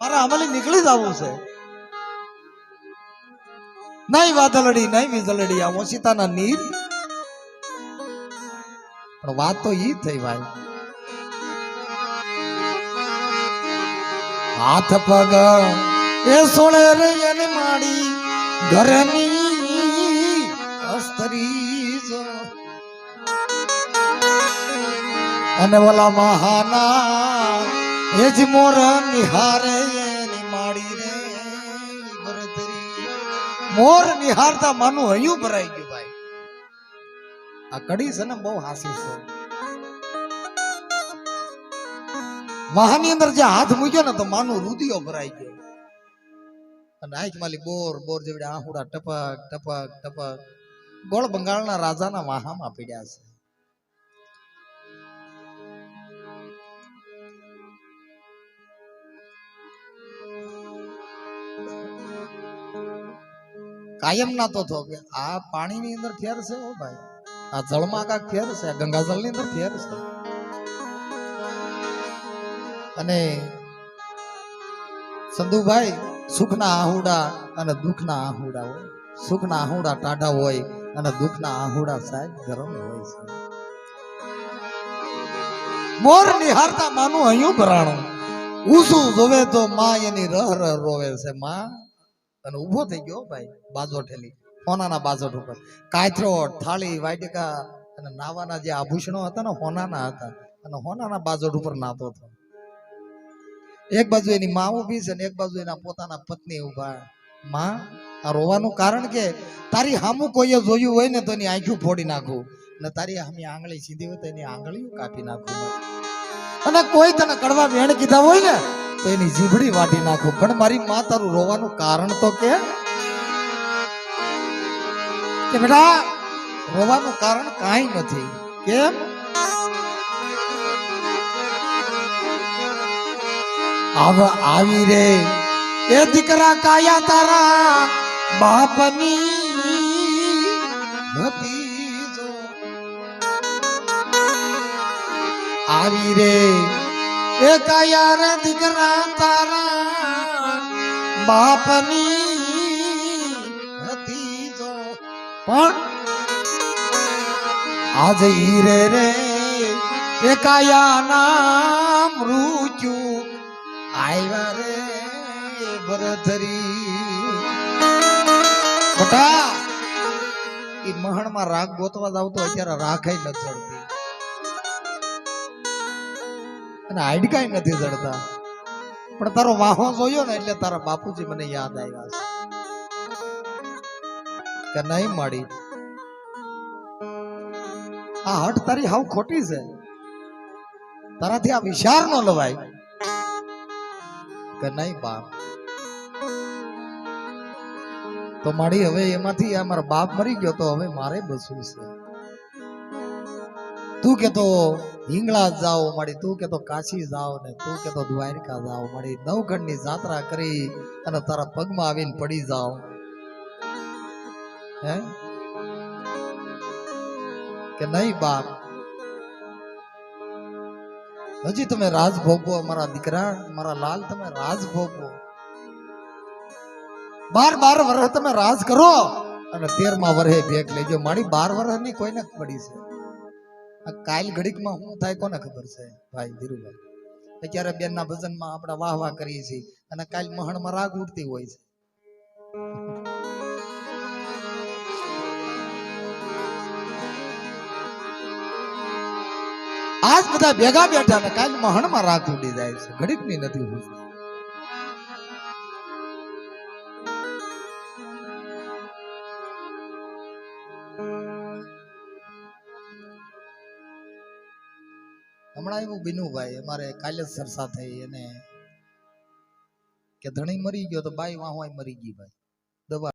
મારે અમલી નીકળી જ આવું છે. નહીં વાદળડી, નહીં વીજળડી આવો સીતાના નીર. પણ વાત તો ઈ થઈ ભાઈ. હાથ પગ, એ સોળે એની માડી. ઘરની અસ્તરી અને ઓલા મહાના એ મોર નિહારે માડી રે ભરતરી મોર નિહારતા માનું હયું ભરાઈ ગયું ભાઈ. આ કડી છે ને બહુ હાસી છે. મહાની અંદર જે હાથ મૂક્યો ને તો માનું રુદિયો ભરાઈ ગયો. અને આંખ માલી બોર બોર જેવડે આહુડા ટપક ટપક ટપક. ગોળ બંગાળના રાજાના વાહામાં પીડ્યા છે. કાયમ ના તો થો કે આ પાણીની અંદર ફેર છે ઓ ભાઈ. આ જળમાં કાંક ફેર છે ગંગાજળની અંદર ફેર છે. અને સંધુભાઈ, સુખના આહુડા અને દુઃખના આહુડા હોય. સુખના આહુડા ટાઢા હોય અને દુઃખના આહુડા સાહેબ ગરમ હોય છે. મોર નિહારતા માનું અહીંયા ભરાણું. ઊસું જોવે તો માં એની રહ રહ રોવે છે. માં અને ઊભો થઈ ગયો ભાઈ, બાજો ઠેલી, હોનાના બાજોટ ઉપર. કાયથરો થાળી વાટિકા અને નાવાના જે આભૂષણો હતા ને, હોનાના હતા. અને હોનાના બાજોટ ઉપર નાતો હતો. એક બાજુ એની મા ઊભી છે ને, એક બાજુ એના પોતાના પત્ની ઊભા. માં, આ રોવાનું કારણ કે તારી હામું કોઈએ જોયું હોય ને, તો એની આંખું ફોડી નાખું. અને તારી હામી આંગળી સીધી હોય તો એની આંગળીઓ કાપી નાખું. અને કોઈ તને કડવા વેણ કીધા હોય ને તો એની જીભડી વાટી નાખું. પણ મારી માં તારું રોવાનું કારણ તો કે બેટા, રોવાનું કારણ કાંઈ નથી. કેમ? આવ આવી રે. એ દીકરા કાયા તારા બાપની હતી આવી રે. એ કાયા રે દીકરા તારા બાપની હતી જો. પણ આજ હીરે રે એ કાયા નામ રૂચું આવ્યા રે ભરધરી. બટા એ મહણમાં રાગ ગોતવા જાવ તો અત્યારે રાખાય ન ચડતી. અને હાડકાય નથી જડતા. પણ તારો વાહો જોયો ને એટલે તારા બાપુજી મને યાદ આવ્યા છે. કે નહીં મળી આ હટ તારી હાવ ખોટી છે. તારાથી આ વિચાર ન લવાય. કે નહીં બાપ? તો મારી હવે એમાંથી આ મારા બાપ મરી ગયો તો હવે મારે બસવું છે. તું કેતો હિંગળા જાઓ મળી તું કેતો કાશી જાઓ ને તું કેતો દ્વારકા જાઓ મળી નવખંડ જાત્રા કરી અને તારા પગમાં આવીને પડી જાઓ. હે? કે નહીં બાપ? હજી તમે રાજ ભોગવો મારા દીકરા મારા લાલ તમે રાજ ભોગવો. બાર બાર વર્ષ તમે રાજ કરો અને તેરમા વર્ષે ભેગ લેજો. મારી બાર વર્ષની કોઈને પડી છે. કાલ ઘડીકમાં શું થાય કોને ખબર છે? ભાઈ ધીરુભાઈ. અત્યારે બેનના ભજનમાં આપણે વાહ વાહ કરીએ છીએ અને કાલ મહણમાં રાગ ઉઠતી હોય છે. આજ બધા ભેગા બેઠા ને કાલ મહણમાં રાગ ઉડી જાય છે. ઘડીકની નથી ઉઠતી હમણાં એવું બીનું ભાઈ અમારે કાલે સરસા થઈ એને કે ધણી મરી ગયો તો બાઈ વાહ વાહ મરી ગઈ ભાઈ. દવા